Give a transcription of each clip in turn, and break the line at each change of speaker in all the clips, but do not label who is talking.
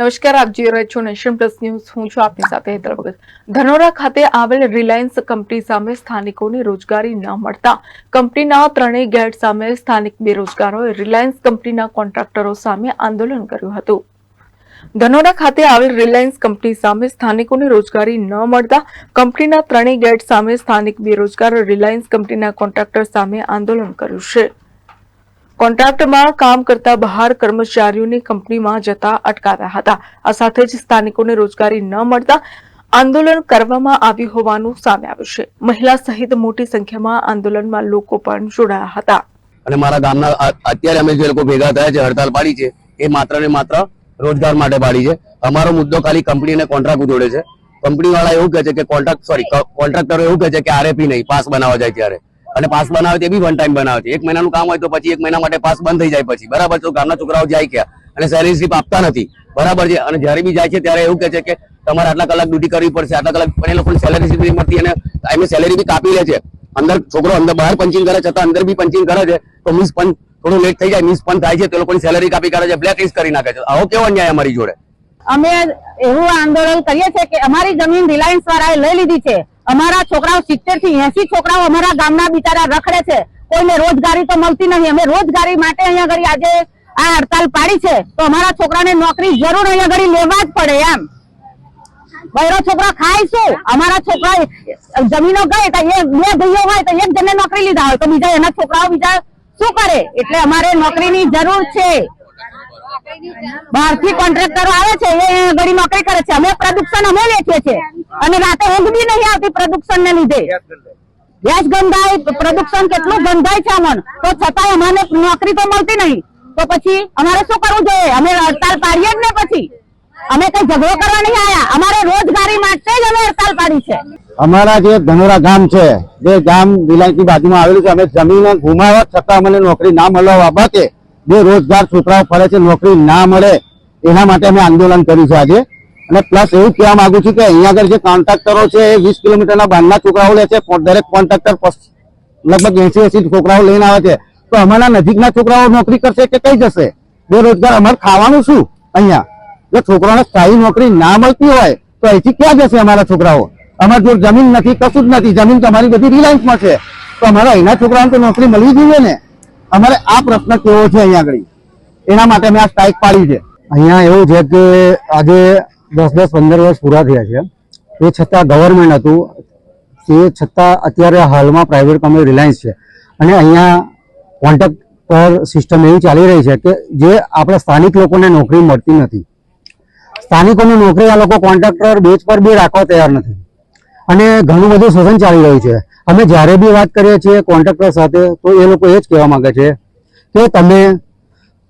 નમસ્કાર, આપ જોઈ રહ્યા છો નેશન પ્લસ ન્યૂઝ. હું છું આપની સાથે હેતલ ધનોરા ખાતે આવેલ રિલાયન્સ કંપની સામે સ્થાનિકોને રોજગારી ન મળતા. કંપનીના ત્રણેય ગેટ સામે સ્થાનિક બેરોજગારોએ રિલાયન્સ કંપનીના કોન્ટ્રાક્ટરો સામે આંદોલન કર્યું હતું. ધનોરા ખાતે આવેલ રિલાયન્સ કંપની સામે સ્થાનિકોને રોજગારી ન મળતા કંપનીના ત્રણેય ગેટ સામે સ્થાનિક બેરોજગારો રિલાયન્સ કંપનીના કોન્ટ્રાક્ટર સામે આંદોલન કર્યું છે. કોન્ટ્રાક્ટમાં કામ કરતા બહાર કર્મચારીઓને કંપનીમાં જતા અટકાવ્યા હતા. આ સાથે જ સ્થાનિકોને રોજગારી ન મળતા આંદોલન કરવામાં આવ્યું હોવાનું સામે આવ્યું છે. મહિલા સહિત મોટી સંખ્યામાં આંદોલનમાં લોકો પણ જોડાયા હતા.
અને મારા ગામના અત્યારે અમે જે લોકો ભેગા થયા છે, હડતાલ પાડી છે, એ માત્ર ને માત્ર રોજગાર માટે પાડી છે. અમારો મુદ્દો ખાલી કંપની અને કોન્ટ્રાક્ટ જોડે છે. કંપની વાળા એવું કહે છે કે કોન્ટ્રાક્ટ સોરી કોન્ટ્રાક્ટરો એવું કહે છે કે આરએપી નહીં, પાસ બનાવવા જાય ત્યારે. અને પાસ બનાવે તે બી વન ટાઈમ બનાવે છે. એક મહિનાનું કામ હોય તો પછી એક મહિના માટે પાસ બંધ થઈ જાય પછી. બરાબર તો ગામના છોકરાઓ જાય ગયા અને સેલેરી સ્લીપ આપતા નથી. બરાબર છે? અને જ્યારે બી જાય છે ત્યારે એવું કહે છે કે તમારે આટલા કલાક ડ્યુટી કરવી પડશે, આટલા કલાક પણ એ લોકો સેલેરી સ્લીપ નહીં મળતી અને ટાઈમે સેલેરી બી કાપી લે છે. અંદર છોકરો અંદર બહાર પંચિંગ કરે છતાં અંદર બી પંચિંગ કરે છે, તો મિસ પણ થોડું લેટ થઈ જાય મિસ પણ થાય છે, તો લોકોની સેલેરી કાપી કરે છે બ્લેક લિસ્ટ કરી નાખે છે. આવો કેવો અન્યાય અમારી જોડે?
અમે એવું આંદોલન કરીએ છીએ કે અમારી જમીન રિલાયન્સ વાળાએ લઈ લીધી છે. અમારા છોકરાઓ સિત્તેરથી એસી છોકરાઓ અમારા ગામના બિચારા રખડે છે. કોઈને રોજગારી તો મળતી નહીં. અમે રોજગારી માટે અહીંયા ઘડી આજે આ હડતાલ પાડી છે. તો અમારા છોકરાને નોકરી જરૂર અહીંયા ઘડી લેવા જ પડે એમ. બહેરો છોકરા ખાય શું? અમારા છોકરા જમીનો ગઈ તો એ બે ભાઈઓ હોય તો એક જણને નોકરી લીધા હોય. તો બીજા એના છોકરાઓ બીજા શું કરે? એટલે અમારે નોકરીની જરૂર છે. બહારથી કોન્ટ્રાક્ટરો આવે છે, એ ઘડી નોકરી કરે છે. અમે પ્રદૂષણ અમે વેચીએ છીએ. અને રાતે ઊંઘ બી નહીં આવતી પ્રદૂષણ ને લીધે. ગેસ ગંધાય, પ્રદૂષણ કેટલું ગંધાય છે અમન. તો છતાંય અમારે નોકરી તો મળતી નહીં. તો પછી અમારે શું કરવું જોઈએ? અમે હડતાલ પાડીએ જ ને પછી. અમે કઈ ઝઘડો કરવા નહીં આવ્યા અમારે રોજગારી માટે જ અમે હડતાલ પાડી છે.
અમારા જે ધનોરા ગામ છે, જે ગામ વિલાયતી બાજુમાં આવેલું છે, અમે જમીન ગુમાવ્યા છતાં અમને નોકરી ના મળવા બાબતે જે રોજગાર છોકરાઓ ફરે છે, નોકરી ના મળે, એના માટે અમે આંદોલન કર્યું છે આજે. અને પ્લસ એવું કહેવા માંગુ છું કે અહીંયા આગળ જે કોન્ટ્રાક્ટરો છે, એ વીસ કિલોમીટરના બાંધના છોકરાઓ લે છે દરેક કોન્ટ્રાક્ટર લગભગ એસી એસી છોકરાઓ લઈને આવે છે. તો અમારા નજીકના છોકરાઓ નોકરી કરશે કે કઈ જશે? બેરોજગાર અમારે ખાવાનું શું અહીંયા? જો છોકરાઓને સ્થાયી નોકરી ના મળતી હોય, તો અહીંથી ક્યાં જશે અમારા છોકરાઓ? અમારી જોડે જમીન નથી, કશું જ નથી. જમીન તો અમારી બધી રિલાયન્સમાં છે. તો અમારા અહીંના છોકરાઓને તો નોકરી મળવી જોઈએ ને. અમારે આ પ્રશ્ન કેવો છે અહીંયા આગળ? એના માટે અમે આ સ્ટ્રાઇક પાડી છે. અહીંયા એવું છે કે આજે દસ દસ પંદર વર્ષ પૂરા થયા છે. એ છતાં ગવર્મેન્ટ હતું. તે છતાં અત્યારે હાલમાં પ્રાઇવેટ કંપની રિલાયન્સ છે. અને અહીંયા કોન્ટ્રાક્ટર સિસ્ટમ એવી ચાલી રહી છે કે જે આપણા સ્થાનિક લોકોને નોકરી મળતી નથી. સ્થાનિકોની નોકરી આ લોકો કોન્ટ્રાક્ટર બેચ પર બી રાખવા તૈયાર નથી. અને ઘણું બધું શોષણ ચાલી રહ્યું છે. અમે જ્યારે બી વાત કરીએ છીએ કોન્ટ્રાક્ટર સાથે તો એ લોકો એ જ કહેવા માગે છે કે તમે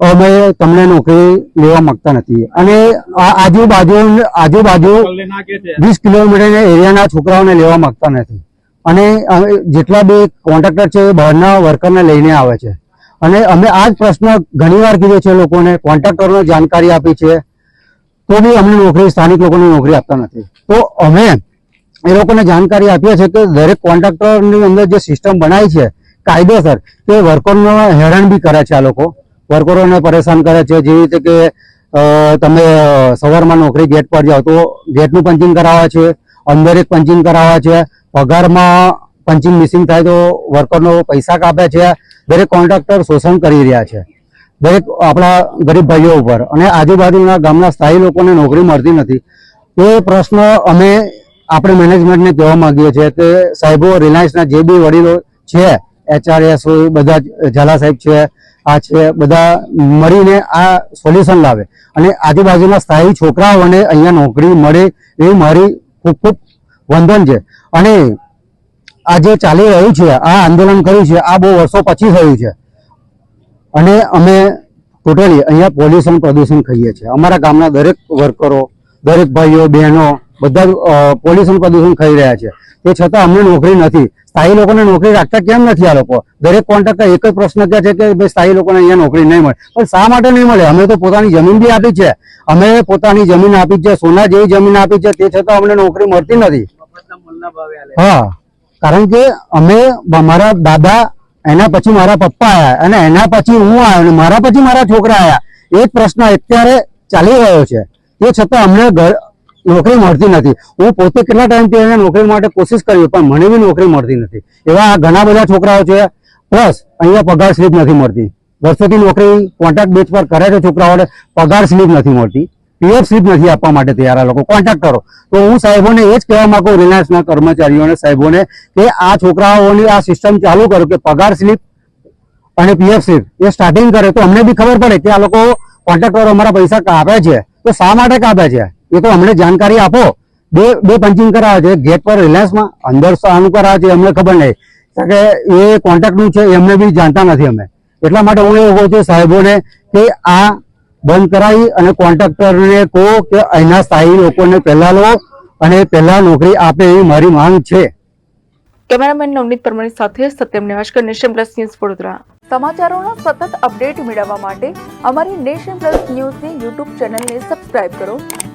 અમે તમને નોકરી લેવા માંગતા નથી. અને આજુબાજુ આજુબાજુ વીસ કિલોમીટર એરિયાના છોકરાઓને લેવા માંગતા નથી. અને જેટલા બી કોન્ટ્રાક્ટર છે એ બહારના વર્કરને લઈને આવે છે. અને અમે આ જ પ્રશ્ન ઘણીવાર કીધો છે લોકોને કોન્ટ્રાક્ટરોને જાણકારી આપી છે તો બી અમને નોકરી સ્થાનિક લોકોને નોકરી આપતા નથી. તો અમે એ લોકોને જાણકારી આપીએ છીએ કે દરેક કોન્ટ્રાક્ટરની અંદર જે સિસ્ટમ બનાવી છે, કાયદેસર, તે વર્કરનો હેરાન બી કરે છે આ લોકો. વર્કરોને પરેશાન કરે છે, જેવી રીતે કે તમે સવારમાં નોકરી ગેટ પર જાઓ તો ગેટનું પંચિંગ કરાવે છે, અંદર એક પંચિંગ કરાવે છે, પગારમાં પંચિંગ મિસિંગ થાય તો વર્કરનો પૈસા કાપે છે. દરેક કોન્ટ્રાક્ટર શોષણ કરી રહ્યા છે. દરેક આપણા ગરીબ ભાઈઓ ઉપર. અને આજુબાજુના ગામના સ્થાયી લોકોને નોકરી મળતી નથી. એ પ્રશ્ન અમે આપણે મેનેજમેન્ટને કહેવા માંગીએ છીએ કે સાહેબો રિલાયન્સના જે બી વડીલો છે એચઆરએસ હોય, બધા ઝાલા સાહેબ છે, આ છે, બધા મળીને આ સોલ્યુશન લાવે. અને આજુબાજુના સ્થાયી છોકરાઓને અહીંયા નોકરી મળે એ મારી ખૂબ ખૂબ વંદન છે. અને આ જે ચાલી રહ્યું છે, આ આંદોલન કર્યું છે, આ બહુ વર્ષો પછી થયું છે. અને અમે ટોટલી અહીંયા પોલ્યુશન પ્રદૂષણ કહીએ છીએ. અમારા ગામના દરેક વર્કરો દરેક ભાઈઓ, બહેનો બધા પોલ્યુશન પ્રદૂષણ ખાઈ રહ્યા છે. તે છતાં અમને નોકરી નથી. સ્થાયી લોકોને નોકરી રાખતા કેમ નથી આ લોકો? દરેક કોન્ટ્રાક્ટર એક જ પ્રશ્ન કહે છે કે ભાઈ સ્થાયી લોકોને અહીંયા નોકરી નહીં મળે. પણ શા માટે નહીં મળે? અમે તો પોતાની જમીન બી આપી છે. અમે પોતાની જમીન આપી છે, સોના જેવી જમીન આપી છે. તે છતાં અમને નોકરી મળતી નથી. હા. કારણ કે અમે મારા દાદા એના પછી મારા પપ્પા આવ્યા અને એના પછી હું આવ્યો અને મારા પછી મારા છોકરા આવ્યા એ જ પ્રશ્ન અત્યારે ચાલી રહ્યો છે. તે છતાં અમને ઘર- નોકરી મળતી નથી. હું પોતે કેટલા ટાઈમથી એને નોકરી માટે કોશિશ કરી પણ મને બી નોકરી મળતી નથી. એવા ઘણા બધા છોકરાઓ છે પ્લસ અહીંયા પગાર સ્લીપ નથી મળતી. વર્ષોથી નોકરી કોન્ટ્રાક્ટ બેચ પર કરે છે છોકરાઓને, પગાર સ્લીપ નથી મળતી. પીએફ સ્લીપ નથી આપવા માટે તૈયાર આ લોકો. કરો. તો હું સાહેબોને એ જ કહેવા માંગુ રિલાયન્સના કર્મચારીઓને, સાહેબોને, કે આ છોકરાઓની આ સિસ્ટમ ચાલુ કરો કે પગાર સ્લીપ અને પીએફ સ્લીપ એ સ્ટાર્ટિંગ કરે તો અમને બી ખબર પડે કે આ લોકો કોન્ટ્રાક્ટરો અમારા પૈસા કાપે છે. તો શા માટે કાપે છે? એ તો અમને જાણકારી આપો. બે બે પંચિંગ કરાવે છે. ગેટ પર રિલાયન્સમાં અંદર આનું કરાવે છે અમને ખબર નહીં. કારણ કે એ કોન્ટ્રાક્ટનું છે એમને બી જાણતા નથી અમે. એટલા માટે હું એવું કહું છું સાહેબોને કે આ બંધ કરાવી અને કોન્ટ્રાક્ટરને કહો કે અહીંના સ્થાયી લોકોને પહેલા લો અને પહેલા નોકરી આપે એવી મારી માંગ છે.
કેમેરામેન નવનીત પરમાણી સાથે Satyam નેવાશકર nation plus news Vadodara. સમાચારોના સતત અપડેટ મેળવવા માટે અમારી નેશન પ્લસ ન્યૂઝની યુટ્યુબ ચેનલને સબસ્ક્રાઇબ કરો.